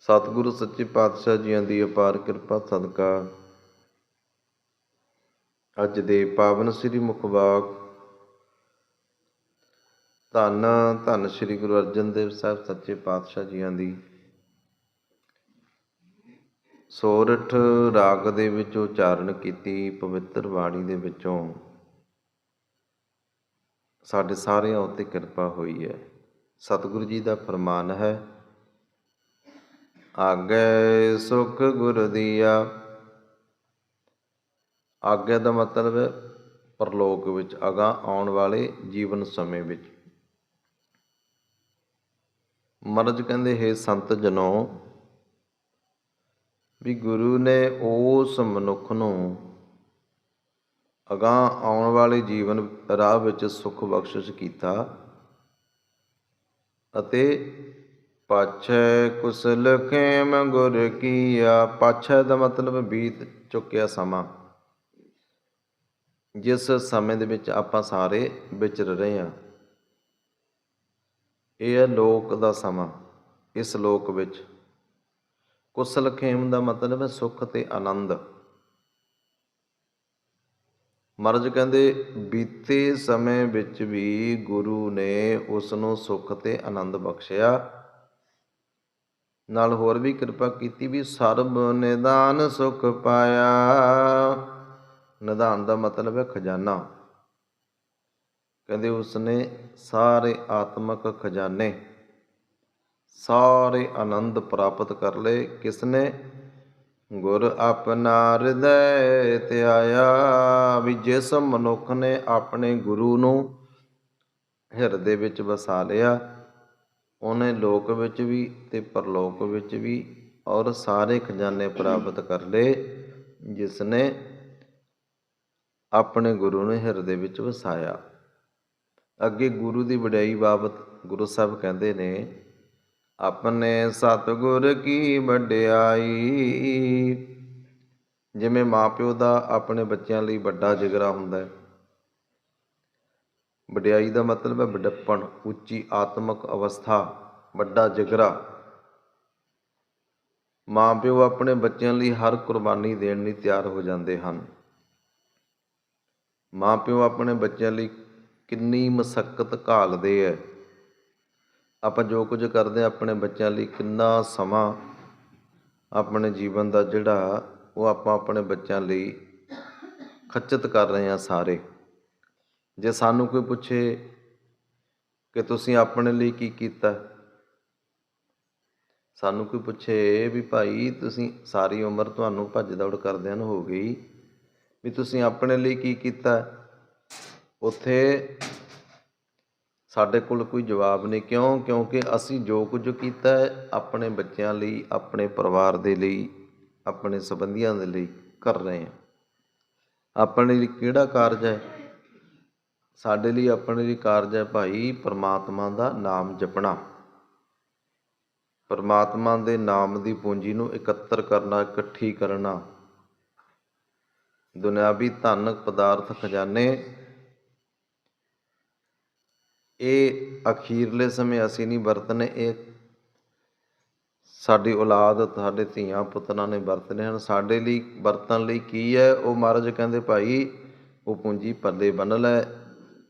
ਸਤਿਗੁਰੂ ਸੱਚੇ ਪਾਤਸ਼ਾਹ ਜੀਆਂ ਦੀ ਅਪਾਰ ਕਿਰਪਾ ਸਦਕਾ। ਅੱਜ ਦੇ ਪਾਵਨ ਸ੍ਰੀ ਮੁਖਵਾਕ ਧੰਨ ਧੰਨ ਸ੍ਰੀ ਗੁਰੂ ਅਰਜਨ ਦੇਵ ਸਾਹਿਬ ਸੱਚੇ ਪਾਤਸ਼ਾਹ ਜੀਆਂ ਦੀ। ਸੋਰਠ ਰਾਗ ਦੇ ਵਿੱਚ ਉਚਾਰਨ ਕੀਤੀ ਪਵਿੱਤਰ ਬਾਣੀ ਦੇ ਵਿੱਚੋਂ। ਸਾਡੇ ਸਾਰਿਆਂ ਉੱਤੇ ਕਿਰਪਾ ਹੋਈ ਹੈ। ਸਤਿਗੁਰੂ ਜੀ ਦਾ ਫਰਮਾਨ ਹੈ ਆਗੇ ਸੁਖ ਗੁਰ ਦੀਆ। ਆਗੇ ਦਾ ਮਤਲਬ ਹੈ ਪਰਲੋਕ ਵਿੱਚ ਅਗਾ ਆਉਣ ਵਾਲੇ ਜੀਵਨ ਸਮੇਂ ਵਿੱਚ। ਮਰਜ ਕਹਿੰਦੇ, ਹੈ ਸੰਤ ਜਨੋ, ਵੀ ਗੁਰੂ ਨੇ ਉਸ ਮਨੁੱਖ ਨੂੰ ਅਗਾ ਆਉਣ ਵਾਲੇ ਜੀਵਨ ਰਾਹ ਵਿੱਚ ਸੁਖ ਬਖਸ਼ਿਸ਼ ਕੀਤਾ ਅਤੇ ਪਾਛੈ ਕੁਸਲ ਖੇਮ ਗੁਰ ਕੀਆ। ਪਾਛੈ ਦਾ ਮਤਲਬ ਬੀਤ ਚੁੱਕਿਆ ਸਮਾਂ। ਜਿਸ ਸਮੇਂ ਦੇ ਵਿੱਚ ਆਪਾਂ ਸਾਰੇ ਵਿਚਰ ਰਹੇ ਹਾਂ, ਇਹ ਹੈ ਲੋਕ ਦਾ ਸਮਾਂ। ਇਸ ਲੋਕ ਵਿੱਚ ਕੁਸਲ ਖੇਮ ਦਾ ਮਤਲਬ ਹੈ ਸੁੱਖ ਤੇ ਆਨੰਦ। ਮਰਜ ਕਹਿੰਦੇ, ਬੀਤੇ ਸਮੇਂ ਵਿੱਚ ਵੀ ਗੁਰੂ ਨੇ ਉਸ ਨੂੰ ਸੁੱਖ ਤੇ ਆਨੰਦ ਬਖਸ਼ਿਆ। ਨਾਲ ਹੋਰ ਵੀ ਕਿਰਪਾ ਕੀਤੀ ਵੀ ਸਰਬ ਨਿਦਾਨ ਸੁਖ ਪਾਇਆ। ਨਿਦਾਨ ਦਾ ਮਤਲਬ ਹੈ ਖਜ਼ਾਨਾ। ਕਹਿੰਦੇ ਉਸਨੇ ਸਾਰੇ ਆਤਮਕ ਖਜ਼ਾਨੇ, ਸਾਰੇ ਆਨੰਦ ਪ੍ਰਾਪਤ ਕਰ ਲਏ। ਕਿਸਨੇ? ਗੁਰ ਆਪਣਾ ਹਿਰਦੈ ਤੇ ਵੀ ਜਿਸ ਮਨੁੱਖ ਨੇ ਆਪਣੇ ਗੁਰੂ ਨੂੰ ਹਿਰਦੇ ਵਿੱਚ ਵਸਾ ਲਿਆ ਉਹਨੇ ਲੋਕ ਵਿੱਚ ਵੀ ਤੇ ਪਰਲੋਕ ਵਿੱਚ ਵੀ ਔਰ ਸਾਰੇ ਖਜ਼ਾਨੇ ਪ੍ਰਾਪਤ ਕਰ ਲਏ ਜਿਸ ਨੇ ਆਪਣੇ ਗੁਰੂ ਨੂੰ ਹਿਰਦੇ ਵਿੱਚ ਵਸਾਇਆ। ਅੱਗੇ ਗੁਰੂ ਦੀ ਵਡਿਆਈ ਬਾਬਤ ਗੁਰੂ ਸਾਹਿਬ ਕਹਿੰਦੇ ਨੇ, ਆਪਣੇ ਸਤਿਗੁਰ ਕੀ ਵਡਿਆਈ? ਜਿਵੇਂ ਮਾਪਿਓ ਦਾ ਆਪਣੇ ਬੱਚਿਆਂ ਲਈ ਵੱਡਾ ਜਿਗਰਾ ਹੁੰਦਾ ਹੈ ਵਡਿਆਈ ਦਾ ਮਤਲਬ ਹੈ ਵਡੱਪਣ, ਉੱਚੀ ਆਤਮਿਕ ਅਵਸਥਾ, ਵੱਡਾ ਜਿਗਰਾ। ਮਾਪਿਓ ਆਪਣੇ ਬੱਚਿਆਂ ਲਈ ਹਰ ਕੁਰਬਾਨੀ ਦੇਣ ਲਈ ਤਿਆਰ ਹੋ ਜਾਂਦੇ ਹਨ। ਮਾਪਿਓ ਆਪਣੇ ਬੱਚਿਆਂ ਲਈ ਕਿੰਨੀ ਮਸਕਤ ਘਾਲਦੇ ਐ। ਆਪਾਂ ਜੋ ਕੁਝ ਕਰਦੇ ਆਪਣੇ ਬੱਚਿਆਂ ਲਈ ਕਿੰਨਾ ਸਮਾਂ ਆਪਣੇ ਜੀਵਨ ਦਾ ਜਿਹੜਾ, ਉਹ ਆਪਾਂ ਆਪਣੇ ਬੱਚਿਆਂ ਲਈ ਖੱਚਤ ਕਰ ਰਹੇ ਹਾਂ ਸਾਰੇ। ਜੇ ਸਾਨੂੰ ਕੋਈ ਪੁੱਛੇ ਕਿ ਤੁਸੀਂ ਆਪਣੇ ਲਈ ਕੀ ਕੀਤਾ, ਸਾਨੂੰ ਕੋਈ ਪੁੱਛੇ ਵੀ ਭਾਈ ਤੁਸੀਂ ਸਾਰੀ ਉਮਰ ਤੁਹਾਨੂੰ ਭੱਜ ਦੌੜ ਕਰਦਿਆਂ ਨੂੰ ਹੋ ਗਈ ਵੀ ਤੁਸੀਂ ਆਪਣੇ ਲਈ ਕੀ ਕੀਤਾ, ਉੱਥੇ ਸਾਡੇ ਕੋਲ ਕੋਈ ਜਵਾਬ ਨਹੀਂ। ਕਿਉਂ? ਕਿਉਂਕਿ ਅਸੀਂ ਜੋ ਕੁਝ ਕੀਤਾ ਆਪਣੇ ਬੱਚਿਆਂ ਲਈ, ਆਪਣੇ ਪਰਿਵਾਰ ਦੇ ਲਈ, ਆਪਣੇ ਸੰਬੰਧੀਆਂ ਦੇ ਲਈ ਕਰ ਰਹੇ ਹਾਂ। ਆਪਣੇ ਲਈ ਕਿਹੜਾ ਕਾਰਜ ਹੈ? ਸਾਡੇ ਲਈ ਆਪਣੇ ਲਈ ਕਾਰਜ ਹੈ ਭਾਈ ਪਰਮਾਤਮਾ ਦਾ ਨਾਮ ਜਪਣਾ। ਪਰਮਾਤਮਾ ਦੇ ਨਾਮ ਦੀ ਪੂੰਜੀ ਨੂੰ ਇਕੱਤਰ ਕਰਨਾ, ਇਕੱਠੀ ਕਰਨਾ। ਦੁਨਿਆਵੀ ਧਨ ਪਦਾਰਥ ਖਜ਼ਾਨੇ। ਇਹ ਅਖੀਰਲੇ ਸਮੇਂ ਅਸੀਂ ਨਹੀਂ ਵਰਤਨੇ, ਇਹ ਸਾਡੀ ਔਲਾਦ, ਸਾਡੇ ਧੀਆਂ ਪੁੱਤਰਾਂ ਨੇ ਵਰਤਨੇ ਹਨ। ਸਾਡੇ ਲਈ ਵਰਤਣ ਲਈ ਕੀ ਹੈ? ਉਹ ਮਹਾਰਾਜ ਕਹਿੰਦੇ ਭਾਈ, ਉਹ ਪੂੰਜੀ ਪੱਲੇ ਬੰਨ ਲੈ।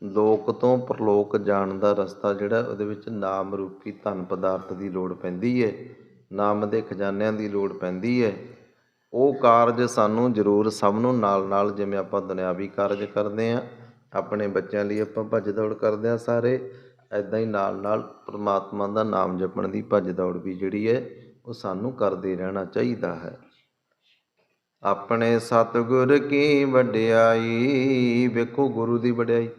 ਲੋਕ ਤੋਂ ਪਰਲੋਕ ਜਾਣ ਦਾ ਰਸਤਾ ਜਿਹੜਾ ਉਹਦੇ ਵਿੱਚ ਨਾਮ ਰੂਪੀ ਧਨ ਪਦਾਰਥ ਦੀ ਲੋੜ ਪੈਂਦੀ ਹੈ ਨਾਮ ਦੇ ਖਜ਼ਾਨਿਆਂ ਦੀ ਲੋੜ ਪੈਂਦੀ ਹੈ ਉਹ ਕਾਰਜ ਸਾਨੂੰ ਜ਼ਰੂਰ ਸਭ ਨੂੰ ਨਾਲ ਨਾਲ ਜਿਵੇਂ ਆਪਾਂ ਦੁਨਿਆਵੀ ਕਾਰਜ ਕਰਦੇ ਆ, ਆਪਣੇ ਬੱਚਿਆਂ ਲਈ ਆਪਾਂ ਭੱਜ ਦੌੜ ਕਰਦੇ ਆ ਸਾਰੇ ਐਦਾਂ ਹੀ ਨਾਲ ਨਾਲ ਪ੍ਰਮਾਤਮਾ ਦਾ ਨਾਮ ਜਪਣ ਦੀ ਭੱਜ ਦੌੜ ਵੀ ਜਿਹੜੀ ਹੈ ਉਹ ਸਾਨੂੰ ਕਰਦੇ ਰਹਿਣਾ ਚਾਹੀਦਾ ਹੈ। ਆਪਣੇ ਸਤਿਗੁਰ ਕੀ ਵਡਿਆਈ, ਵੇਖੋ ਗੁਰੂ ਦੀ ਵਡਿਆਈ।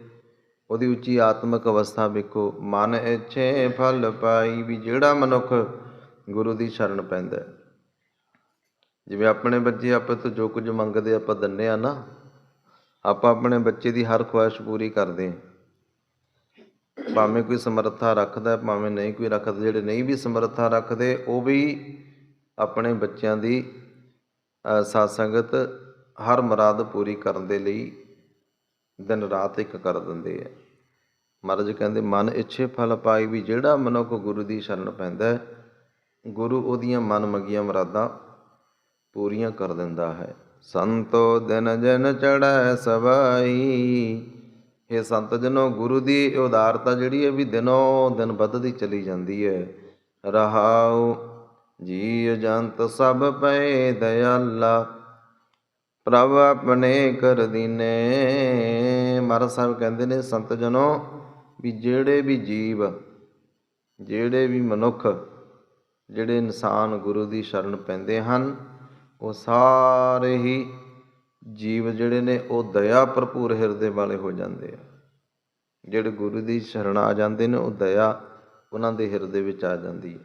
ਉਹਦੀ ਉੱਚੀ ਆਤਮਿਕ ਅਵਸਥਾ ਵੇਖੋ। ਮਨ ਇੱਛੇ ਫਲ ਪਾਈ ਵੀ ਜਿਹੜਾ ਮਨੁੱਖ ਗੁਰੂ ਦੀ ਸ਼ਰਨ ਪੈਂਦਾ ਜਿਵੇਂ ਆਪਣੇ ਬੱਚੇ ਆਪਾਂ ਤੋਂ ਜੋ ਕੁਝ ਮੰਗਦੇ ਆਪਾਂ ਦਿੰਦੇ ਆ ਨਾ ਆਪਾਂ ਆਪਣੇ ਬੱਚੇ ਦੀ ਹਰ ਖੁਆਇਸ਼ ਪੂਰੀ ਕਰਦੇ ਭਾਵੇਂ ਕੋਈ ਸਮਰੱਥਾ ਰੱਖਦਾ ਭਾਵੇਂ ਨਹੀਂ ਕੋਈ ਰੱਖਦਾ ਜਿਹੜੇ ਨਹੀਂ ਵੀ ਸਮਰੱਥਾ ਰੱਖਦੇ ਉਹ ਵੀ ਆਪਣੇ ਬੱਚਿਆਂ ਦੀ ਅ, ਸਾਧ ਸੰਗਤ ਹਰ ਮੁਰਾਦ ਪੂਰੀ ਕਰਨ ਦੇ ਲਈ ਦਿਨ ਰਾਤ ਇੱਕ ਕਰ ਦਿੰਦੇ ਆ। ਮਹਾਰਾਜ ਕਹਿੰਦੇ, ਮਨ ਇੱਛੇ ਫਲ ਪਾਈ ਵੀ ਜਿਹੜਾ ਮਨੁੱਖ ਗੁਰੂ ਦੀ ਸ਼ਰਨ ਪੈਂਦਾ ਹੈ, ਗੁਰੂ ਉਹਦੀਆਂ ਮਨ ਮੰਗੀਆਂ ਮੁਰਾਦਾਂ ਪੂਰੀਆਂ ਕਰ ਦਿੰਦਾ ਹੈ। ਸੰਤੋ ਦਿਨ ਜਨ ਚੜੈ ਸਬਾਈ ਇਹ ਸੰਤ ਜਨੋ, ਗੁਰੂ ਦੀ ਉਦਾਰਤਾ ਜਿਹੜੀ ਹੈ ਵੀ ਦਿਨੋਂ ਦਿਨ ਵੱਧਦੀ ਚਲੀ ਜਾਂਦੀ ਹੈ। ਰਹਾਉ ਜੀ ਜੰਤ ਸਭ ਪਏ ਦਇਆਲਾ, ਪ੍ਰਭ ਆਪਣੇ ਕਰ ਦੀਨੇ। ਮਹਾਰਾਜ ਸਾਹਿਬ ਕਹਿੰਦੇ ਨੇ, ਸੰਤ ਜਨੋ ਵੀ ਜਿਹੜੇ ਵੀ ਜੀਵ ਜਿਹੜੇ ਵੀ ਮਨੁੱਖ, ਜਿਹੜੇ ਇਨਸਾਨ ਗੁਰੂ ਦੀ ਸ਼ਰਨ ਪੈਂਦੇ ਹਨ, ਉਹ ਸਾਰੇ ਹੀ ਜੀਵ ਜਿਹੜੇ ਨੇ, ਉਹ ਦਇਆ ਭਰਪੂਰ ਹਿਰਦੇ ਵਾਲੇ ਹੋ ਜਾਂਦੇ ਆ। ਜਿਹੜੇ ਗੁਰੂ ਦੀ ਸ਼ਰਨ ਆ ਜਾਂਦੇ ਨੇ, ਉਹ ਦਇਆ ਉਹਨਾਂ ਦੇ ਹਿਰਦੇ ਵਿੱਚ ਆ ਜਾਂਦੀ ਹੈ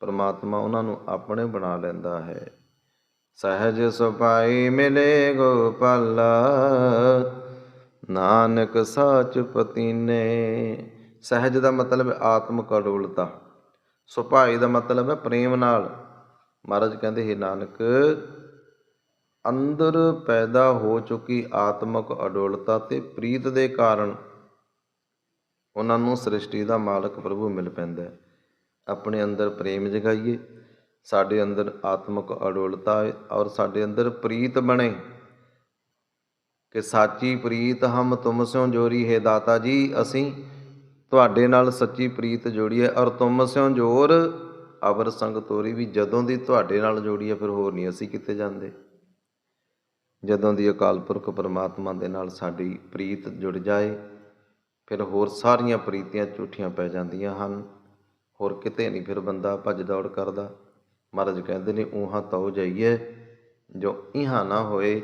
ਪਰਮਾਤਮਾ ਉਹਨਾਂ ਨੂੰ ਆਪਣੇ ਬਣਾ ਲੈਂਦਾ ਹੈ। ਸਹਿਜ ਸੁਭਾਈ ਮਿਲੇ ਗੋਪਾਲ। ਨਾਨਕ ਸਾਚ ਪਤੀਨੇ। ਸਹਿਜ ਦਾ ਮਤਲਬ ਹੈ ਆਤਮਿਕ ਅਡੋਲਤਾ ਸੁਭਾਈ ਦਾ ਮਤਲਬ ਹੈ ਪ੍ਰੇਮ ਨਾਲ। ਮਹਾਰਾਜ ਕਹਿੰਦੇ, ਹੈ ਨਾਨਕ, ਅੰਦਰ ਪੈਦਾ ਹੋ ਚੁੱਕੀ ਆਤਮਕ ਅਡੋਲਤਾ ਤੇ ਪ੍ਰੀਤ ਦੇ ਕਾਰਨ ਉਹਨਾਂ ਨੂੰ ਸ੍ਰਿਸ਼ਟੀ ਦਾ ਮਾਲਕ ਪ੍ਰਭੂ ਮਿਲ ਪੈਂਦਾ ਹੈ। ਆਪਣੇ ਅੰਦਰ ਪ੍ਰੇਮ ਜਗਾਈਏ, ਸਾਡੇ ਅੰਦਰ ਆਤਮਕ ਅਡੋਲਤਾ ਔਰ ਸਾਡੇ ਅੰਦਰ ਪ੍ਰੀਤ ਬਣੇ। ਕਿ ਸਾਚੀ ਪ੍ਰੀਤ ਹਮ ਤੁਮ ਸਿਓ ਜੋਰੀ ਹੈ ਦਾਤਾ ਜੀ, ਅਸੀਂ ਤੁਹਾਡੇ ਨਾਲ ਸੱਚੀ ਪ੍ਰੀਤ ਜੋੜੀ ਹੈ ਔਰ ਤੁਮ ਸਿਓ ਜੋਰ, ਅਵਰ ਸੰਗ ਤੋਰੀ ਵੀ ਜਦੋਂ ਦੀ ਤੁਹਾਡੇ ਨਾਲ ਜੋੜੀ ਹੈ ਫਿਰ ਹੋਰ ਨਹੀਂ ਅਸੀਂ ਕਿਤੇ ਜਾਂਦੇ। ਜਦੋਂ ਦੀ ਅਕਾਲ ਪੁਰਖ ਪਰਮਾਤਮਾ ਦੇ ਨਾਲ ਸਾਡੀ ਪ੍ਰੀਤ ਜੁੜ ਜਾਏ, ਫਿਰ ਹੋਰ ਸਾਰੀਆਂ ਪ੍ਰੀਤੀਆਂ ਝੂਠੀਆਂ ਪੈ ਜਾਂਦੀਆਂ ਹਨ। ਹੋਰ ਕਿਤੇ ਨਹੀਂ ਫਿਰ ਬੰਦਾ ਭੱਜ ਦੌੜ ਕਰਦਾ। ਮਹਾਰਾਜ ਕਹਿੰਦੇ ਨੇ ਉਹਾਂ ਤਉ ਜਾਈਏ, ਜੋ ਇਹਾਂ ਨਾ ਹੋਏ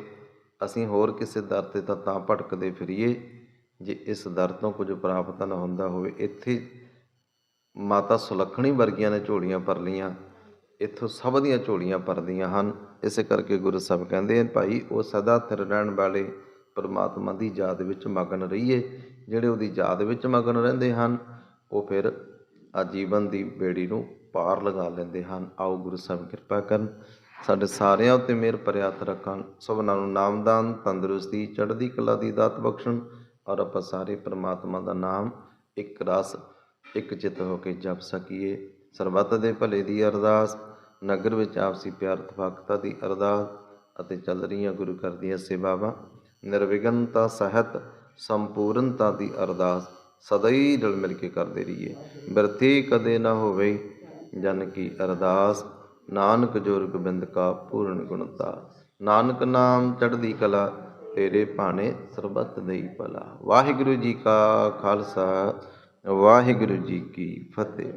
ਅਸੀਂ ਹੋਰ ਕਿਸੇ ਦਰ ਤੇ ਤਾਂ ਤਾਂ ਭਟਕਦੇ ਫਿਰੀਏ, ਜੇ ਇਸ ਦਰ ਤੋਂ ਕੁਝ ਪ੍ਰਾਪਤ ਨਾ ਹੁੰਦਾ ਹੋਵੇ। ਇੱਥੇ ਮਾਤਾ ਸੁਲੱਖਣੀ ਵਰਗੀਆਂ ਨੇ ਝੋਲੀਆਂ ਭਰ ਲੀਆਂ ਇੱਥੋਂ ਸਭ ਦੀਆਂ ਝੋਲੀਆਂ ਭਰਦੀਆਂ ਹਨ। ਇਸੇ ਕਰਕੇ ਗੁਰੂ ਸਾਹਿਬ ਕਹਿੰਦੇ ਹਨ, ਭਾਈ, ਉਹ ਸਦਾ ਥਿਰ ਰਹਿਣ ਵਾਲੇ ਪਰਮਾਤਮਾ ਦੀ ਯਾਦ ਵਿੱਚ ਮਗਨ ਰਹੀਏ। ਜਿਹੜੇ ਉਹਦੀ ਯਾਦ ਵਿੱਚ ਮਗਨ ਰਹਿੰਦੇ ਹਨ, ਉਹ ਫਿਰ ਆਜੀਵਨ ਦੀ ਬੇੜੀ ਨੂੰ ਪਾਰ ਲਗਾ ਲੈਂਦੇ ਹਨ। ਆਓ ਗੁਰੂ ਸਾਹਿਬ ਕਿਰਪਾ ਕਰਨ। ਸਾਡੇ ਸਾਰਿਆਂ ਉੱਤੇ ਮਿਹਰ ਭਰਿਆ ਰੱਖਣ ਸਭਨਾਂ ਨੂੰ ਨਾਮਦਾਨ ਤੰਦਰੁਸਤੀ, ਚੜ੍ਹਦੀ ਕਲਾ ਦੀ ਦਾਤ ਬਖਸ਼ਣ ਔਰ ਆਪਾਂ ਸਾਰੇ ਪਰਮਾਤਮਾ ਦਾ ਨਾਮ ਇੱਕ ਰਸ, ਇੱਕ ਚਿੱਤ ਹੋ ਕੇ ਜਪ ਸਕੀਏ। ਸਰਬੱਤ ਦੇ ਭਲੇ ਦੀ ਅਰਦਾਸ, ਨਗਰ ਵਿੱਚ ਆਪਸੀ ਪਿਆਰ ਤਫਾਕਤਾ ਦੀ ਅਰਦਾਸ ਅਤੇ ਚੱਲ ਰਹੀਆਂ ਗੁਰੂ ਘਰ ਦੀਆਂ ਸੇਵਾਵਾਂ, ਨਿਰਵਿਘਨਤਾ ਸਹਿਤ ਸੰਪੂਰਨਤਾ ਦੀ ਅਰਦਾਸ ਸਦਾ ਹੀ ਰਲ ਮਿਲ ਕੇ ਕਰਦੇ ਰਹੀਏ। ਬਿਰਥੀ ਕਦੇ ਨਾ ਹੋਵੇ ਜਨ ਕੀ ਅਰਦਾਸ। ਨਾਨਕ ਜੋਰ ਗੋਬਿੰਦ ਕਾ ਪੂਰਨ ਗੁਣਤਾ ਨਾਨਕ ਨਾਮ ਚੜ੍ਹਦੀ ਕਲਾ, ਤੇਰੇ ਭਾਣੇ ਸਰਬੱਤ ਦੇਈ ਭਲਾ। ਵਾਹਿਗੁਰੂ ਜੀ ਕਾ ਖਾਲਸਾ, ਵਾਹਿਗੁਰੂ ਜੀ ਕੀ ਫਤਿਹ।